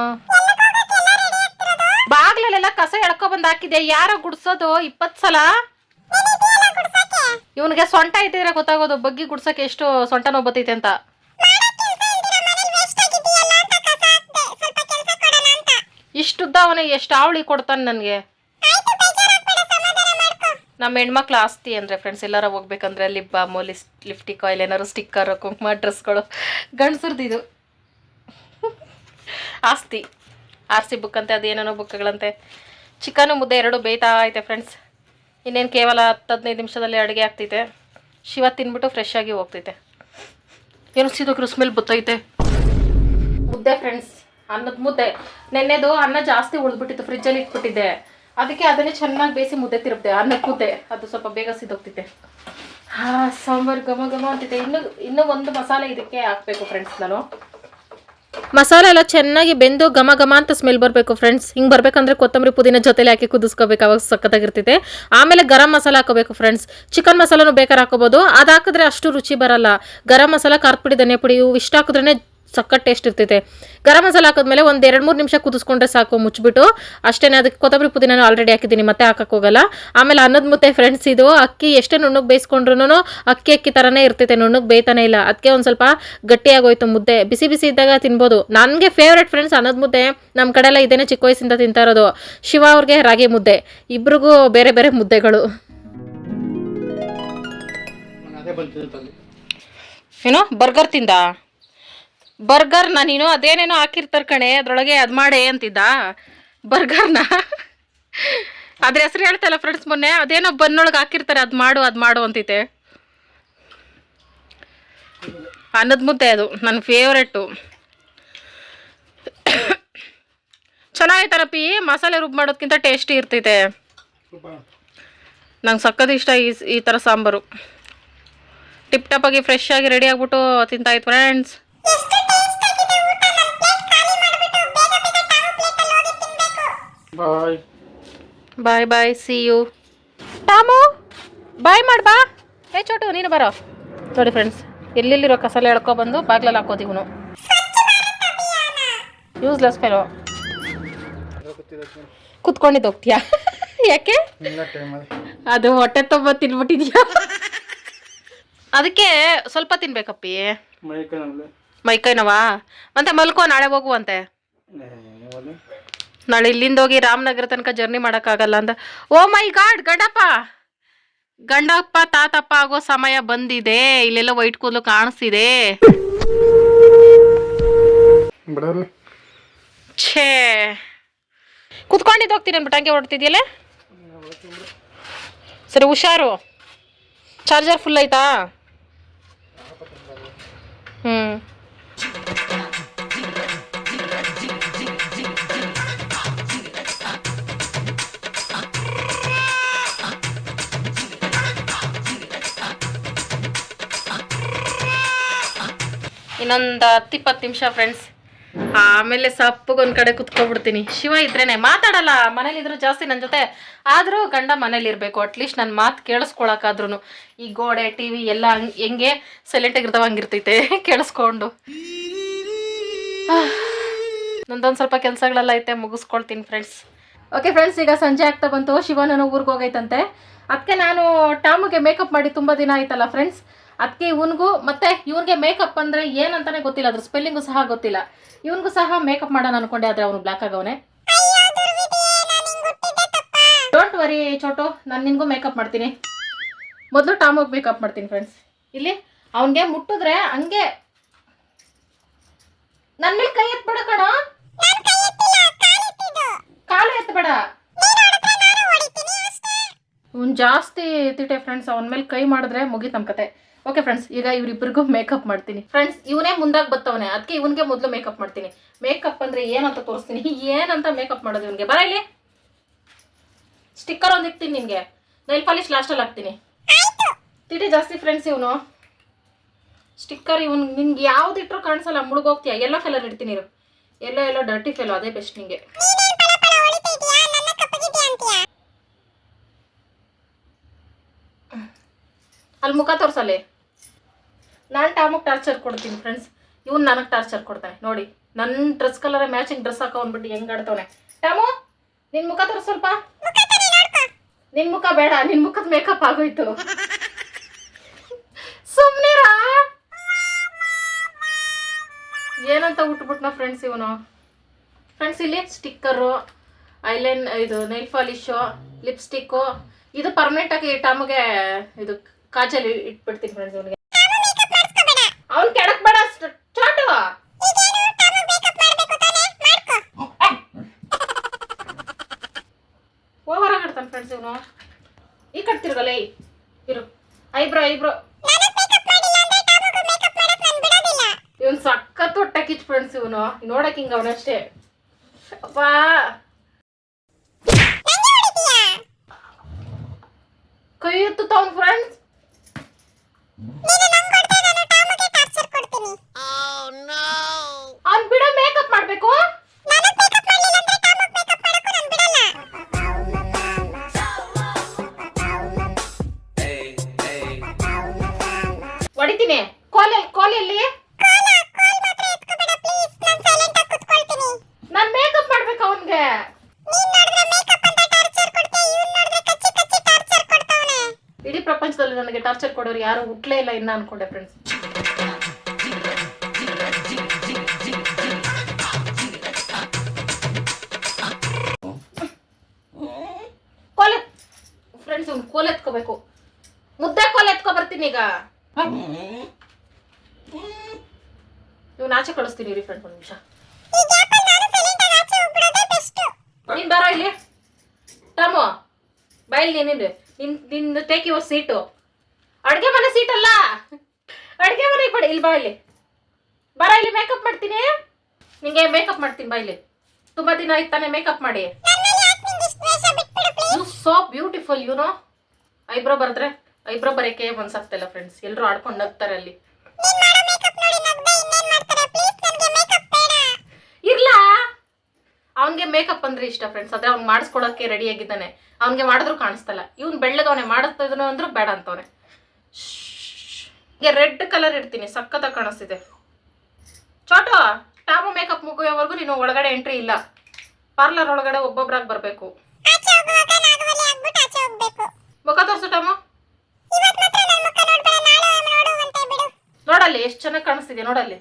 ಬಾಗ್ಲಲ್ಲೆಲ್ಲ ಕಸ ಎಳ್ಕೊ ಬಂದ್ ಹಾಕಿದೆ ಯಾರೋ ಗುಡ್ಸೋದು ಇಪ್ಪತ್ ಸಲ? ಇವನಿಗೆ ಸೊಂಟ ಇದ್ದಿದ್ರೆ ಗೊತ್ತಾಗೋದು ಬಗ್ಗಿ ಗುಡ್ಸಕ್ಕೆ ಎಷ್ಟು ಸೊಂಟ ನೋವು ಬತ್ತೈತೆ ಅಂತ. ಇಷ್ಟುದ್ದ ಅವನಿಗೆ ಎಷ್ಟು ಆವಳಿ ಕೊಡ್ತಾನೆ ನನಗೆ. ನಮ್ಮ ಹೆಣ್ಮಕ್ಳು ಆಸ್ತಿ ಅಂದರೆ ಫ್ರೆಂಡ್ಸ್ ಎಲ್ಲಾರ ಹೋಗ್ಬೇಕಂದ್ರೆ ಲಿಪ್ ಬಾಮು, ಲಿಸ್ ಲಿಫ್ಟಿಕ್ ಆಯಿಲ್ ಏನಾರು ಸ್ಟಿಕ್ಕರ್ ಕುಂಕುಮ ಡ್ರೆಸ್ಗಳು ಗಂಡಸ್ರದ್ದು ಇದು. ಆಸ್ತಿ. ಆರ್ ಸಿ ಬುಕ್ ಅಂತೆ ಅದೇನೇನೋ ಬುಕ್ಗಳಂತೆ ಚಿಕನು ಮುದ್ದೆ ಎರಡು ಬೇಯ್ತಾ ಐತೆ ಫ್ರೆಂಡ್ಸ್ ಇನ್ನೇನು ಕೇವಲ ಹತ್ತು ಹದಿನೈದು ನಿಮಿಷದಲ್ಲಿ ಅಡುಗೆ ಆಗ್ತೈತೆ. ಶಿವ ತಿನ್ಬಿಟ್ಟು ಫ್ರೆಶ್ ಆಗಿ ಹೋಗ್ತೈತೆ. ಏನು ಸಿದು ಸ್ಮೆಲ್ ಬುತ್ತೈತೆ? ಮುದ್ದೆ ಫ್ರೆಂಡ್ಸ್ ಅನ್ನದ ಮುದ್ದೆ. ನೆನ್ನೆದು ಅನ್ನ ಜಾಸ್ತಿ ಉಳಿದ್ಬಿಟ್ಟಿತ್ತು ಫ್ರಿಜ್ಜಲ್ಲಿ ಇಟ್ಬಿಟ್ಟಿದ್ದೆ. ಅದಕ್ಕೆ ಅದನ್ನೇ ಚೆನ್ನಾಗಿ ಬೇಯಿಸಿ ಮುದ್ದೆ ತಿರುಪ್ತೆ ಅನ್ನ ಮುದ್ದೆ ಅದು ಸ್ವಲ್ಪ ಬೇಗ ಸಿದೋಗ್ತಿದೆ ಹಾ ಸಾಂಬಾರ್ ಘಮ ಘಮ ಅಂತಿದೆ. ಇನ್ನು ಇನ್ನೂ ಒಂದು ಮಸಾಲೆ ಇದಕ್ಕೆ ಹಾಕ್ಬೇಕು ಫ್ರೆಂಡ್ಸ್ ನಾನು. ಮಸಾಲೆ ಎಲ್ಲ ಚೆನ್ನಾಗಿ ಬೆಂದು ಘಮ ಘಮ ಅಂತ ಸ್ಮೆಲ್ ಬರಬೇಕು ಫ್ರೆಂಡ್ಸ್ ಹಿಂಗೆ ಬರಬೇಕಂದ್ರೆ ಕೊತ್ತಂಬರಿ ಪುದೀನ ಜೊತೆಲಿ ಹಾಕಿ ಕುದಿಸ್ಕೋಬೇಕು ಅವಾಗ ಸಖತ್ತಾಗಿರ್ತೈತೆ ಆಮೇಲೆ ಗರಂ ಮಸಾಲ ಹಾಕೋಬೇಕು ಫ್ರೆಂಡ್ಸ್ ಚಿಕನ್ ಮಸಾಲನು ಬೇಕಾದ್ರೆ ಹಾಕೋಬೋದು. ಅದು ಹಾಕಿದ್ರೆ ಅಷ್ಟು ರುಚಿ ಬರಲ್ಲ. ಗರಂ ಮಸಾಲ ಖಾರದ ಪುಡಿ ಧನಿಯಾ ಪುಡಿ ಇವು ಇಷ್ಟ ಹಾಕಿದ್ರೇ ಸಖತ್ ಟೇಸ್ಟ್ ಇರ್ತೈತೆ. ಗರಂ ಮಸಾಲ ಹಾಕಿದ್ಮೇಲೆ ಒಂದು ಎರಡು ಮೂರು ನಿಮಿಷ ಕುದಿಸ್ಕೊಂಡ್ರೆ ಸಾಕು ಮುಚ್ಚಿಬಿಟ್ಟು ಅಷ್ಟೇ ಅದಕ್ಕೆ ಕೊತ್ತಂಬರಿ ಪುದೀನ ಆಲ್ರೆಡಿ ಹಾಕಿದ್ದೀನಿ ಮತ್ತೆ ಹೋಗಲ್ಲ. ಆಮೇಲೆ ಅನ್ನದ ಮುತ್ತೆ ಫ್ರೆಂಡ್ಸ್ ಇದು ಅಕ್ಕಿ ಎಷ್ಟೇ ನುಣ್ಣಗೆ ಬೇಯಿಸ್ಕೊಂಡ್ರು ಅಕ್ಕಿ ಅಕ್ಕಿ ಥರನೇ ಇರ್ತೈತೆ ನುಣ್ಣಗೆ ಬೇಯ್ತಾನೆ ಇಲ್ಲ. ಅದಕ್ಕೆ ಒಂದು ಸ್ವಲ್ಪ ಗಟ್ಟಿಯಾಗೋಯ್ತು ಮುದ್ದೆ. ಬಿಸಿ ಬಿಸಿ ಇದ್ದಾಗ ತಿನ್ಬೋದು. ನನಗೆ ಫೇವ್ರೆಟ್ ಫ್ರೆಂಡ್ಸ್ ಅನ್ನದ ಮುದ್ದೆ ನಮ್ಮ ಕಡೆ ಎಲ್ಲ ಇದೇನೆ ಚಿಕ್ಕ ವಯಸ್ಸಿಂದ ತಿಂತಾ ಇರೋದು. ಶಿವ ಅವ್ರಿಗೆ ರಾಗಿ ಮುದ್ದೆ. ಇಬ್ರಿಗೂ ಬೇರೆ ಬೇರೆ ಮುದ್ದೆಗಳು. ಏನೋ ಬರ್ಗರ್ ತಿಂದ? ಬರ್ಗರ್ನ ನೀನು ಅದೇನೇನೋ ಹಾಕಿರ್ತಾರ ಕಣೆ, ಅದ್ರೊಳಗೆ ಅದು ಮಾಡೆ ಅಂತಿದ್ದ. ಬರ್ಗರ್ನ. ಅದ್ರ ಹೆಸರು ಹೇಳ್ತಲ್ಲ ಫ್ರೆಂಡ್ಸ್ ಮೊನ್ನೆ, ಅದೇನೋ ಬನ್ನೊಳಗೆ ಹಾಕಿರ್ತಾರೆ, ಅದು ಮಾಡು ಅದು ಮಾಡು ಅಂತಿದೆ ಅನ್ನದ ಮುದ್ದೆ ಅದು ನನ್ನ ಫೇವ್ರೆಟ್ಟು ಚೆನ್ನಾಗೈತಾರಪ್ಪಿ ಮಸಾಲೆ ರುಬ್ ಮಾಡೋದ್ಕಿಂತ ಟೇಸ್ಟಿ ಇರ್ತೈತೆ. ನಂಗೆ ಸಕ್ಕತ್ ಇಷ್ಟ ಈ ಈ ಥರ ಸಾಂಬಾರು. ಟಿಪ್ ಟಾಪಾಗಿ ಫ್ರೆಶ್ ಆಗಿ ರೆಡಿ ಆಗ್ಬಿಟ್ಟು ತಿಂತಾಯ್ತು friends bye bye bye see you tomorrow bye ಮಾಡ್ ಬಾ. ಏ ಚೋಟು ನೀನು ಬರೋ. ನೋಡಿ ಫ್ರೆಂಡ್ಸ್ ಎಲ್ಲೆಲ್ಲಿರೋ ಕಸಲೆ ಎಳ್ಕೊಬಂದು ಬಾಗ್ಲಲ್ಲಿ ಹಾಕೋದು ಇವನು. ಯೂಸ್ಲೆಸ್ ಫೆಲೋ ಕುತ್ಕೊಂಡಿದ್ದು ಹೋಗ್ತೀಯಾ? ಯಾಕೆ? ಅದು ಹೊಟ್ಟೆ ತುಂಬ ತಿನ್ಬಿಟ್ಟಿದ್ಯಾ? ಅದಕ್ಕೆ ಸ್ವಲ್ಪ ತಿನ್ಬೇಕಪ್ಪಿ. ಮೈಕನಲ್ಲಿ ಮೈಕೈ ನೋವಾ ಮತ್ತೆ ಮಲ್ಕೋ ನಾಳೆ ಹೋಗುವಂತೆ. ನಾಳೆ ಇಲ್ಲಿಂದ ಹೋಗಿ ರಾಮನಗರ ತನಕ ಜರ್ನಿ ಮಾಡೋಕ್ಕಾಗಲ್ಲ ಅಂತ ಓ ಮೈ ಗಾಡ್ ಗಂಡಪ್ಪ! ಗಂಡಪ್ಪ ತಾತಪ್ಪ ಆಗೋ ಸಮಯ ಬಂದಿದೆ. ಇಲ್ಲೆಲ್ಲ ವೈಟ್ ಕೂದಲು ಕಾಣಿಸ್ತಿದೆ. ಛೇ! ಕುತ್ಕೊಂಡಿದ್ದು ಹೋಗ್ತೀನಿ ಅನ್ಬಿಟ್ಟು ಹಂಗೆ ಹೊಡ್ತಿದ್ಯಲ್ಲ ಸರಿ ಹುಷಾರು. ಚಾರ್ಜರ್ ಫುಲ್ ಆಯ್ತಾ? ಇನ್ನೊಂದು ಹತ್ತು ಇಪ್ಪತ್ತು ನಿಮಿಷ ಫ್ರೆಂಡ್ಸ್ ಆಮೇಲೆ ಸಪ್ಪಗೊಂದು ಕಡೆ ಕುತ್ಕೊಬಿಡ್ತೀನಿ. ಶಿವ ಇದ್ರೇನೆ ಮಾತಾಡಲ್ಲ ಮನೇಲಿ ಇದ್ರು ಜಾಸ್ತಿ ನನ್ನ ಜೊತೆ. ಆದರೂ ಗಂಡ ಮನೇಲಿ ಇರಬೇಕು ಅಟ್ಲೀಸ್ಟ್ ನನ್ನ ಮಾತು ಕೇಳಿಸ್ಕೊಳಕ್ಕಾದ್ರೂ ಈ ಗೋಡೆ ಟಿ ವಿ ಎಲ್ಲ ಹಂಗೆ, ಹೆಂಗೆ ಸೈಲೆಂಟಾಗಿ ಇರ್ತಾವ ಹಂಗಿರ್ತೈತೆ, [laughs] ಕೇಳಿಸ್ಕೊಂಡು. ನಂದೊಂದು ಸ್ವಲ್ಪ ಕೆಲಸಗಳೆಲ್ಲ ಐತೆ, ಮುಗಿಸ್ಕೊಳ್ತೀನಿ ಫ್ರೆಂಡ್ಸ್ ಓಕೆ ಫ್ರೆಂಡ್ಸ್ ಈಗ ಸಂಜೆ ಆಗ್ತಾ ಬಂತು. ಶಿವನನು ಊರಿಗೆ ಹೋಗೈತಂತೆ. ಅದಕ್ಕೆ ನಾನು ಟಾಮಿಗೆ ಮೇಕಪ್ ಮಾಡಿ ತುಂಬ ದಿನ ಆಯ್ತಲ್ಲ ಫ್ರೆಂಡ್ಸ್ ಅದಕ್ಕೆ ಇವನಿಗೂ ಮತ್ತೆ ಇವನಿಗೆ ಮೇಕಪ್ ಅಂದರೆ ಏನಂತಾನೆ ಗೊತ್ತಿಲ್ಲ, ಅದ್ರ ಸ್ಪೆಲ್ಲಿಂಗು ಸಹ ಗೊತ್ತಿಲ್ಲ. ಇವನಿಗೂ ಸಹ ಮೇಕಪ್ ಮಾಡೋಣ ಅನ್ಕೊಂಡೆ, ಆದರೆ ಅವನು ಬ್ಲ್ಯಾಕ್ ಆಗವನೆ. ಡೋಂಟ್ ವರಿ ಚೋಟು, ನಾನು ನಿನಗೂ ಮೇಕಪ್ ಮಾಡ್ತೀನಿ. ಮೊದಲು ಟಾಮಿಗೆ ಮೇಕಪ್ ಮಾಡ್ತೀನಿ ಫ್ರೆಂಡ್ಸ್ ಇಲ್ಲಿ, ಅವನಿಗೆ ಮುಟ್ಟಿದ್ರೆ ಹಂಗೆ. ನನ್ನ ಮೇಲೆ ಕೈ ಎತ್ಬೇಡ ಕಣ. ಕಾಲು ಎತ್ತಬೇಡ ಅವ್ನು ಜಾಸ್ತಿ ತಿಟ್ಟೆ ಫ್ರೆಂಡ್ಸ್ ಅವನ ಮೇಲೆ ಕೈ ಮಾಡಿದ್ರೆ ಮುಗೀತು ಕತೆ. ಓಕೆ ಫ್ರೆಂಡ್ಸ್ ಈಗ ಇವ್ರಿಬ್ರಿಗೂ ಮೇಕಪ್ ಮಾಡ್ತೀನಿ. ಫ್ರೆಂಡ್ಸ್ ಇವನೇ ಮುಂದಾಗ ಬರ್ತವನೆ ಅದಕ್ಕೆ ಇವನಿಗೆ ಮೊದಲು ಮೇಕಪ್ ಮಾಡ್ತೀನಿ. ಮೇಕಪ್ ಅಂದ್ರೆ ಏನಂತ ತೋರಿಸ್ತೀನಿ. ಏನಂತ ಮೇಕಪ್ ಮಾಡೋದು ಇವನಿಗೆ? ಬರ ಇಲ್ಲಿ. ಸ್ಟಿಕ್ಕರ್ ಒಂದು ಇಕ್ತೀನಿ ನಿಮಗೆ ನೈಲ್ ಪಾಲಿಶ್ ಲಾಸ್ಟಲ್ಲಿ ಹಾಕ್ತೀನಿ. ತಿಟಿ ಜಾಸ್ತಿ ಫ್ರೆಂಡ್ಸ್ ಇವನು. ಸ್ಟಿಕ್ಕರ್ ಇವನು ನಿನ್ಗೆ ಯಾವ್ದು ಇಟ್ಟರು ಕಾಣಿಸಲ್ಲ, ಮುಳುಗೋಗ್ತೀಯ? ಎಲ್ಲೋ ಕಲರ್ ಇಡ್ತೀನಿ ಇವ್ರು ಎಲ್ಲೋ ಎಲ್ಲೋ ಡರ್ಟಿ ಫೆಲೋ ಅದೇ ಬೆಸ್ಟ್ ನಿಂಗೆ. ಅಲ್ಲಿ ಮುಖ ತೋರ್ಸಲ್ಲಿ. ನಾನು ಟಾಮಗ್ ಟಾರ್ಚರ್ ಕೊಡ್ತೀನಿ ಫ್ರೆಂಡ್ಸ್ ಇವ್ನು ನನಗೆ ಟಾರ್ಚರ್ ಕೊಡ್ತಾನೆ. ನೋಡಿ ನನ್ನ ಡ್ರೆಸ್ ಕಲರ್ ಮ್ಯಾಚಿಂಗ್ ಡ್ರೆಸ್ ಹಾಕೋ ಅಂದ್ಬಿಟ್ಟು ಹೆಂಗ್ ಆಡ್ತವನೆ. ಟಾಮು ನಿನ್ನ ಮುಖ ತರ ಸ್ವಲ್ಪ. ನಿನ್ ಮುಖ ಬೇಡ, ನಿನ್ ಮುಖದ ಮೇಕಪ್ ಆಗೋಯ್ತು. ಸುಮ್ನಿರಾ? ಏನಂತ ಉಟ್ಬಿಟ್ನ ಫ್ರೆಂಡ್ಸ್ ಇವನು? ಫ್ರೆಂಡ್ಸ್ ಇಲ್ಲಿ ಸ್ಟಿಕ್ಕರು ಐಲೈನ್ ಇದು ನೈಲ್ ಪಾಲಿಶು ಲಿಪ್ಸ್ಟಿಕ್ಕು ಇದು ಪರ್ಮನೆಂಟಾಗಿ ಟಾಮಗೆ ಇದು ಕಾಜಲ್ಲಿ ಇಟ್ಬಿಡ್ತೀನಿ ಫ್ರೆಂಡ್ಸ್ ಇವನಿಗೆ. ಅವ್ನು ಕೆಡಕ್ ಬೇಡ ಚಾಟು. ಓವರ್ ಆಗಿರ್ತಾನೆ ಫ್ರೆಂಡ್ಸ್ ಇವನು. ಈ ಕಟ್ತಿರ್ಗಲ್ಲ ಇರು. Eyebrow eyebrow. ಇವನ್ ಸಖತ್ ಹೊಟ್ಟೆ ಫ್ರೆಂಡ್ಸ್ ಇವನು. ನೋಡಕ್ ಹಿಂಗ ಅವನಷ್ಟೇ ಅಪ್ಪಾ ಕೈ ಎತ್ತುತ್ತವನ್ ಫ್ರೆಂಡ್ಸ್ ಅವ್ನ್ ಬಿಡೋ ಮೇಕಪ್ ಮಾಡ್ಬೇಕು? ಹೊಡಿತೀನಿ. ಕೋಲ್ ಕೋಲಲ್ಲಿ ನಾನು ಮೇಕಪ್ ಮಾಡ್ಬೇಕು ಅವನ್ಗೆ. ಇಡೀ ಪ್ರಪಂಚದಲ್ಲಿ ನನಗೆ ಟಾರ್ಚರ್ ಕೊಡೋರು ಯಾರು ಹುಟ್ಲೇ ಇಲ್ಲ ಇನ್ನ ಅನ್ಕೊಂಡೆ ಫ್ರೆಂಡ್ಸ್ ಎತ್ಕೋಬೇಕು. ಮುದ್ದೆ ಕೋಲ್ ಎತ್ಕೊ ಬರ್ತೀನಿ ಈಗ. ನೀವು ನಾಚೆ ಕಳಿಸ್ತೀನಿ ರೀ ಫ್ರೆಂಡ್ ಒಂದು ನಿಮಿಷ. ನೀನ್ ಬರೋ ಇಲ್ಲಿ. ಟಮೋ ಬೈಲ್ ನೀನಿಂದು ನಿನ್ ನಿಂದು ಟೇಕ್ ಯುವರ್ ಸೀಟು ಅಡ್ಗೆ ಮನೆ ಸೀಟ್ ಅಲ್ಲ. ಅಡ್ಗೆ ಮನೆ ಕೊಡಿ. ಇಲ್ಲಿ ಬಾ ಇಲ್ಲಿ. ಬರ ಇಲ್ಲಿ ಮೇಕಪ್ ಮಾಡ್ತೀನಿ. ನಿಂಗೆ ಮೇಕಪ್ ಮಾಡ್ತೀನಿ ಬಾ ಇಲ್ಲಿ. ತುಂಬಾ ದಿನ ಆಯ್ತು ತಾನೇ ಮೇಕಪ್ ಮಾಡಿ. You so beautiful you know eyebrow ಬರೆದ್ರೆ ಐಬ್ರೋ ಬರೋಕೆ ಮನ್ಸಾಗ್ತಿಲ್ಲ ಫ್ರೆಂಡ್ಸ್ ಎಲ್ಲರೂ ಆಡ್ಕೊಂಡು ಹೋಗ್ತಾರೆ ಅಲ್ಲಿ. ಇರ್ಲಾ? ಅವನ್ಗೆ ಮೇಕಪ್ ಅಂದ್ರೆ ಇಷ್ಟ ಫ್ರೆಂಡ್ಸ್ ಆದ್ರೆ ಅವ್ನ್ ಮಾಡಿಸ್ಕೊಳಕ್ಕೆ ರೆಡಿ ಆಗಿದ್ದಾನೆ. ಅವನ್ಗೆ ಮಾಡಿದ್ರು ಕಾಣಿಸ್ತಲ್ಲ. ಇವ್ನ್ ಬೆಳ್ಳಗವನೆ ಮಾಡಿಸ್ತಿದನು ಅಂದ್ರೂ ಬೇಡ ಅಂತವನೆ. ರೆಡ್ ಕಲರ್ ಇಡ್ತೀನಿ, ಸಖತ್ತಾಗಿ ಕಾಣಿಸ್ತಿದೆ. ಚೋಟೋ, ಟಾಮು ಮೇಕಪ್ ಮುಗಿಯೋವರೆಗೂ ನೀನು ಒಳಗಡೆ ಎಂಟ್ರಿ ಇಲ್ಲ. ಪಾರ್ಲರ್ ಒಳಗಡೆ ಒಬ್ಬೊಬ್ರಾಗಿ ಬರಬೇಕು. ಮುಖ ತೋರ್ಸು ಟಮ್ಮ. ನೋಡಲ್ಲಿ ಎಷ್ಟು ಚೆನ್ನಾಗಿ ಕಾಣಿಸ್ತಿದೆ ನೋಡಲ್ಲಿ.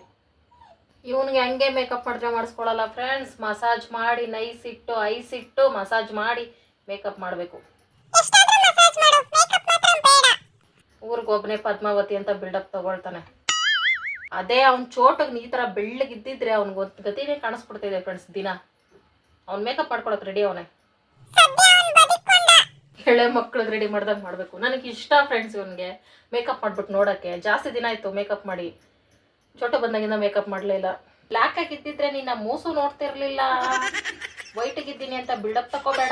ಇವನಿಗೆ ಹಂಗೆ ಮೇಕಪ್ ಮಾಡಿದ್ರೆ ಮಾಡಿಸ್ಕೊಳಲ್ಲ ಫ್ರೆಂಡ್ಸ್ ಮಸಾಜ್ ಮಾಡಿ ನೈಸ್ ಇಟ್ಟು ಐಸ್ ಇಟ್ಟು ಮಸಾಜ್ ಮಾಡಿ ಮೇಕಪ್ ಮಾಡಬೇಕು. ಊರಿಗೊಬ್ಬನೇ ಪದ್ಮಾವತಿ ಅಂತ ಬಿಲ್ಡಪ್ ತಗೊಳ್ತಾನೆ. ಅದೇ ಅವ್ನ ಚೋಟಗ್ ಈ ಥರ ಬೆಳ್ಳಗಿದ್ದಿದ್ರೆ ಅವ್ನಿಗೆ ಗತಿನೇ ಕಾಣಿಸ್ಬಿಡ್ತಿದೆ ಫ್ರೆಂಡ್ಸ್ ದಿನ. ಅವ್ನ್ ಮೇಕಪ್ ಮಾಡ್ಕೊಳಕ್ ರೆಡಿ ಅವನೇ. ಎಳೆ ಮಕ್ಳಿಗೆ ರೆಡಿ ಮಾಡ್ದಂಗೆ ಮಾಡಬೇಕು. ನನಗೆ ಇಷ್ಟ ಫ್ರೆಂಡ್ಸ್ ಇವನಿಗೆ. ಮೇಕಪ್ ಮಾಡ್ಬಿಟ್ಟು ನೋಡೋಕ್ಕೆ. ಜಾಸ್ತಿ ದಿನ ಆಯಿತು ಮೇಕಪ್ ಮಾಡಿ. ಚೋಟ ಬಂದಾಗಿಂದ ಮೇಕಪ್ ಮಾಡಲೇ ಇಲ್ಲ ಬ್ಲ್ಯಾಕ್ ಆಗಿದ್ದಿದ್ರೆ ನಿನ್ನ ಮೂಸು ನೋಡ್ತಿರ್ಲಿಲ್ಲ. ವೈಟ್ ಆಗಿದ್ದೀನಿ ಅಂತ ಬಿಲ್ಡಪ್ ತಗೋಬೇಡ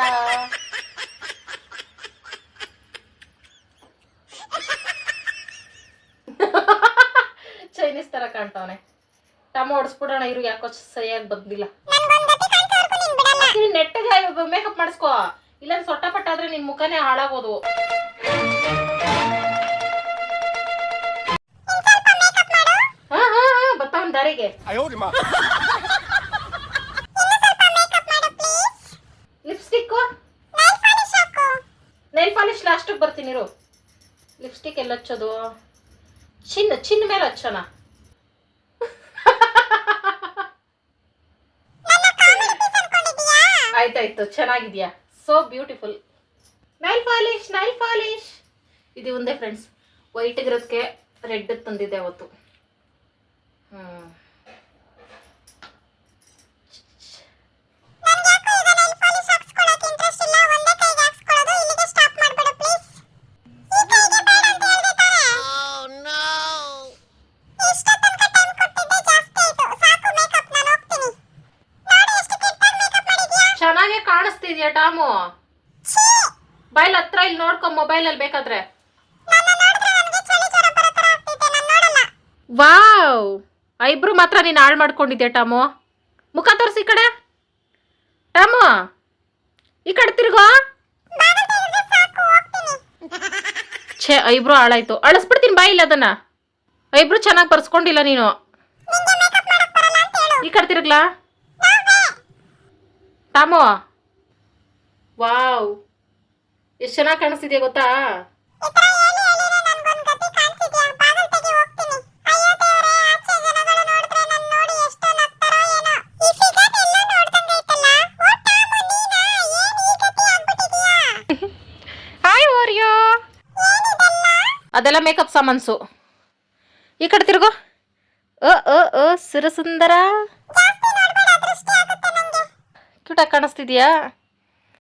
ಚೈನೀಸ್ ತರ ಕಾಣ್ತಾವನೆ. ಟಮ ಹೊಡ್ಸ್ಬಿಡೋಣ ಇರು ಯಾಕೋ ಸರಿಯಾಗಿ ಬಂದಿಲ್ಲ. ನೆಟ್ಟಗೆ ಮೇಕಪ್ ಮಾಡಿಸ್ಕೋ. ಇಲ್ಲ ಸೊಟ್ಟ ಪಟ್ಟಾದ್ರೆ ನಿನ್ ಮುಖನೇ ಹಾಳಾಗೋದು. ಹಾ ಹಾ ಹಾ ಬರ್ತಾವನ್ ದಾರಿಗೆ. ಲಿಪ್ಸ್ಟಿಕ್ ನೈಲ್ ಪಾಲಿಶ್ ಲಾಸ್ಟಿಗೆ ಬರ್ತೀನಿ ಇರು. ಲಿಪ್ಸ್ಟಿಕ್ ಎಲ್ಲ ಹಚ್ಚೋದು? ಚಿನ್ನ ಚಿನ್ನ ಮೇಲೆ ಹಚ್ಚೋಣ. ಆಯ್ತಾಯ್ತು ಚೆನ್ನಾಗಿದ್ಯಾ? So beautiful nail polish nail polish ಇದು ಒಂದೇ ಫ್ರೆಂಡ್ಸ್ ವೈಟ್ ಇರೋದಕ್ಕೆ ರೆಡ್ ತಂದಿದ್ದೆ ಅವತ್ತು. ಹ್ಮ್. ಟಾಮು. ಬೈಲ್ ಹತ್ರ ಇಲ್ಲಿ ನೋಡ್ಕೊ ಮೊಬೈಲ್ ಅಲ್ಲಿ ಬೇಕಾದ್ರೆ. ವಾವ್. ಐಬ್ರು ಮಾತ್ರ ನೀನು ಹಾಳು ಮಾಡ್ಕೊಂಡಿದ್ದೆ ಟಾಮು? ಮುಖ ತೋರಿಸಿ ಈ ಕಡೆ. ಟಾಮು ಈ ಕಡೆ ತಿರ್ಗೋ. ಛೇ ಐಬ್ರು ಹಾಳಾಯ್ತು. ಅಳಿಸ್ಬಿಡ್ತೀನಿ ಬಾಯಿಲ್ಲ ಅದನ್ನ. ಐಬ್ರು ಚೆನ್ನಾಗಿ ಬರ್ಸ್ಕೊಂಡಿಲ್ಲ ನೀನು. ಈ ಕಡೆ ತಿರುಗ್ಲಾ. ಟಾಮು. ವಾವ್. ಎಷ್ಟು ಚೆನ್ನಾಗಿ ಕಾಣಿಸ್ತಿದ್ಯಾ ಗೊತ್ತಾ? ಹಾಯ್ ಓರಿಯೋ ಅದೆಲ್ಲ ಮೇಕಪ್ ಸಾಮಾನ್ಸು. ಈ ಕಡೆ ತಿರುಗೋ. ಅ ಅ ಅ ಸುರಸುಂದರ. ಕ್ಯೂಟಾಗಿ ಕಾಣಿಸ್ತಿದ್ಯಾ?